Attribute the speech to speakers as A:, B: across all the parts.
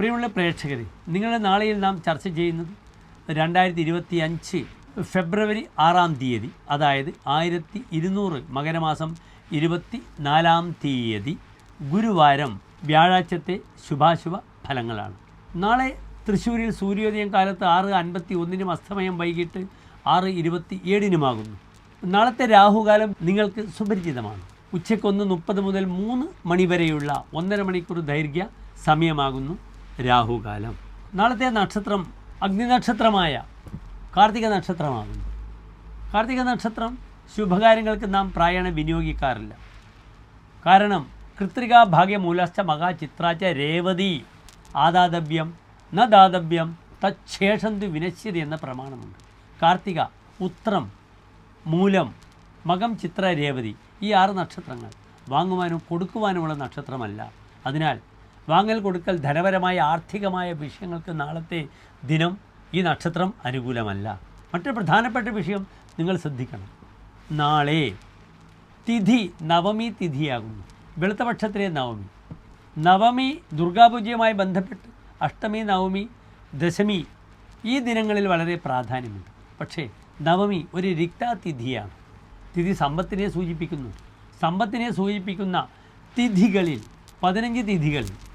A: പ്രിയമുള്ള പ്രേക്ഷകരെ നിങ്ങളുടെ നാളെയിൽ നാം ചർച്ച ചെയ്യുന്നത് രണ്ടായിരത്തി ഇരുപത്തി അഞ്ച് ഫെബ്രുവരി ആറാം തീയതി അതായത് ആയിരത്തി ഇരുന്നൂറ് മകരമാസം ഇരുപത്തി നാലാം തീയതി ഗുരുവാരം വ്യാഴാഴ്ചത്തെ ശുഭാശുഭ ഫലങ്ങളാണ്. നാളെ തൃശ്ശൂരിൽ സൂര്യോദയം കാലത്ത് ആറ് അൻപത്തി ഒന്നിനും അസ്തമയം വൈകിട്ട് ആറ് ഇരുപത്തി ഏഴിനുമാകുന്നു നാളത്തെ രാഹുകാലം നിങ്ങൾക്ക് സുപരിചിതമാണ്. ഉച്ചയ്ക്കൊന്ന് മുപ്പത് മുതൽ മൂന്ന് മണിവരെയുള്ള ഒന്നര മണിക്കൂർ ദൈർഘ്യ സമയമാകുന്നു. രാഹുകാലം. നാളത്തെ നക്ഷത്രം അഗ്നി നക്ഷത്രമായ കാർത്തിക നക്ഷത്രമാകുന്നു. കാർത്തിക നക്ഷത്രം ശുഭകാര്യങ്ങൾക്ക് നാം പ്രായണ വിനിയോഗിക്കാറില്ല. കാരണം കൃത്രിക ഭാഗ്യമൂലശ്ച മഹാചിത്രാച്ച രേവതി ആദാതവ്യം ന ദാതവ്യം തച്ഛേഷന്തു വിനശ്യതി എന്ന പ്രമാണമുണ്ട്. കാർത്തിക ഉത്രം മൂലം മകം ചിത്ര രേവതി ഈ ആറ് നക്ഷത്രങ്ങൾ വാങ്ങുവാനും കൊടുക്കുവാനുമുള്ള നക്ഷത്രമല്ല. അതിനാൽ വാങ്ങൽ കൊടുക്കൽ ധനപരമായ ആർത്ഥികമായ വിഷയങ്ങൾക്ക് നാളത്തെ ദിനം ഈ നക്ഷത്രം അനുകൂലമല്ല. മറ്റൊരു പ്രധാനപ്പെട്ട വിഷയം നിങ്ങൾ ശ്രദ്ധിക്കണം. നാളെ തിഥി നവമി തിഥിയാകുന്നു. വെളുത്തപക്ഷത്തിലെ നവമി. നവമി ദുർഗാപൂജയുമായി ബന്ധപ്പെട്ട് അഷ്ടമി നവമി ദശമി ഈ ദിനങ്ങളിൽ വളരെ പ്രാധാന്യമുണ്ട്. പക്ഷേ നവമി ഒരു തിഥിയാണ്. തിഥി സമ്പത്തിനെ സൂചിപ്പിക്കുന്നു. സമ്പത്തിനെ സൂചിപ്പിക്കുന്ന തിഥികളിൽ പതിനഞ്ച് തിഥികളിൽ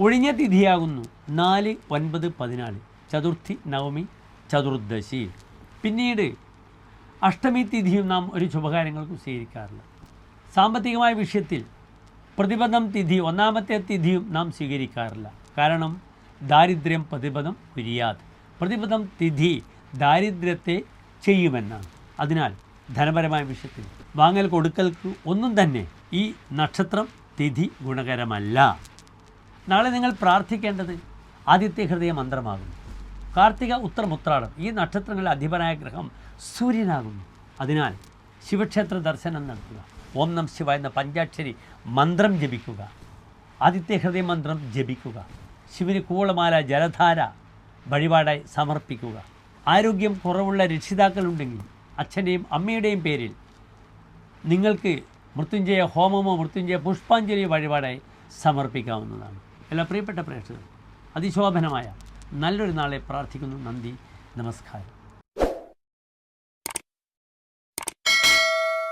A: ഒഴിഞ്ഞ തിഥിയാകുന്നു. നാല് ഒൻപത് പതിനാല്. ചതുർത്ഥി നവമി ചതുർദശി. പിന്നീട് അഷ്ടമി തിഥിയും നാം ഒരു ശുഭകാര്യങ്ങൾക്കും സ്വീകരിക്കാറില്ല. സാമ്പത്തികമായ വിഷയത്തിൽ പ്രതിബന്ധം തിഥി ഒന്നാമത്തെ തിഥിയും നാം സ്വീകരിക്കാറില്ല. കാരണം ദാരിദ്ര്യം പ്രതിബന്ധം കുര്യാത് പ്രതിബന്ധം തിഥി ദാരിദ്ര്യത്തെ ചെയ്യുമെന്നാണ്. അതിനാൽ ധനപരമായ വിഷയത്തിൽ വാങ്ങൽ കൊടുക്കൽക്ക് ഒന്നും തന്നെ ഈ നക്ഷത്രം തിഥി ഗുണകരമല്ല. നാളെ നിങ്ങൾ പ്രാർത്ഥിക്കേണ്ടത് ആദിത്യ ഹൃദയ മന്ത്രമാകുന്നു. കാർത്തിക ഉത്തരമുത്രാടം ഈ നക്ഷത്രങ്ങളുടെ അധിപനായ ഗ്രഹം സൂര്യനാകുന്നു. അതിനാൽ ശിവക്ഷേത്ര ദർശനം നടത്തുക. ഓം നം ശിവ എന്ന പഞ്ചാക്ഷരി മന്ത്രം ജപിക്കുക. ആദിത്യ ഹൃദയ മന്ത്രം ജപിക്കുക. ശിവന് കൂളമാല ജലധാര വഴിപാടായി സമർപ്പിക്കുക. ആരോഗ്യം കുറവുള്ള രക്ഷിതാക്കളുണ്ടെങ്കിൽ അച്ഛന്റെയും അമ്മയുടെയും പേരിൽ നിങ്ങൾക്ക് മൃത്യുഞ്ജയ ഹോമമോ മൃത്യുഞ്ജയ പുഷ്പാഞ്ജലിയോ വഴിപാടായി സമർപ്പിക്കാവുന്നതാണ്. എല്ലാ പ്രിയപ്പെട്ട പ്രേക്ഷകർ അതിശോഭനമായ നല്ലൊരു നാളെ പ്രാർത്ഥിക്കുന്നു. നന്ദി നമസ്കാരം.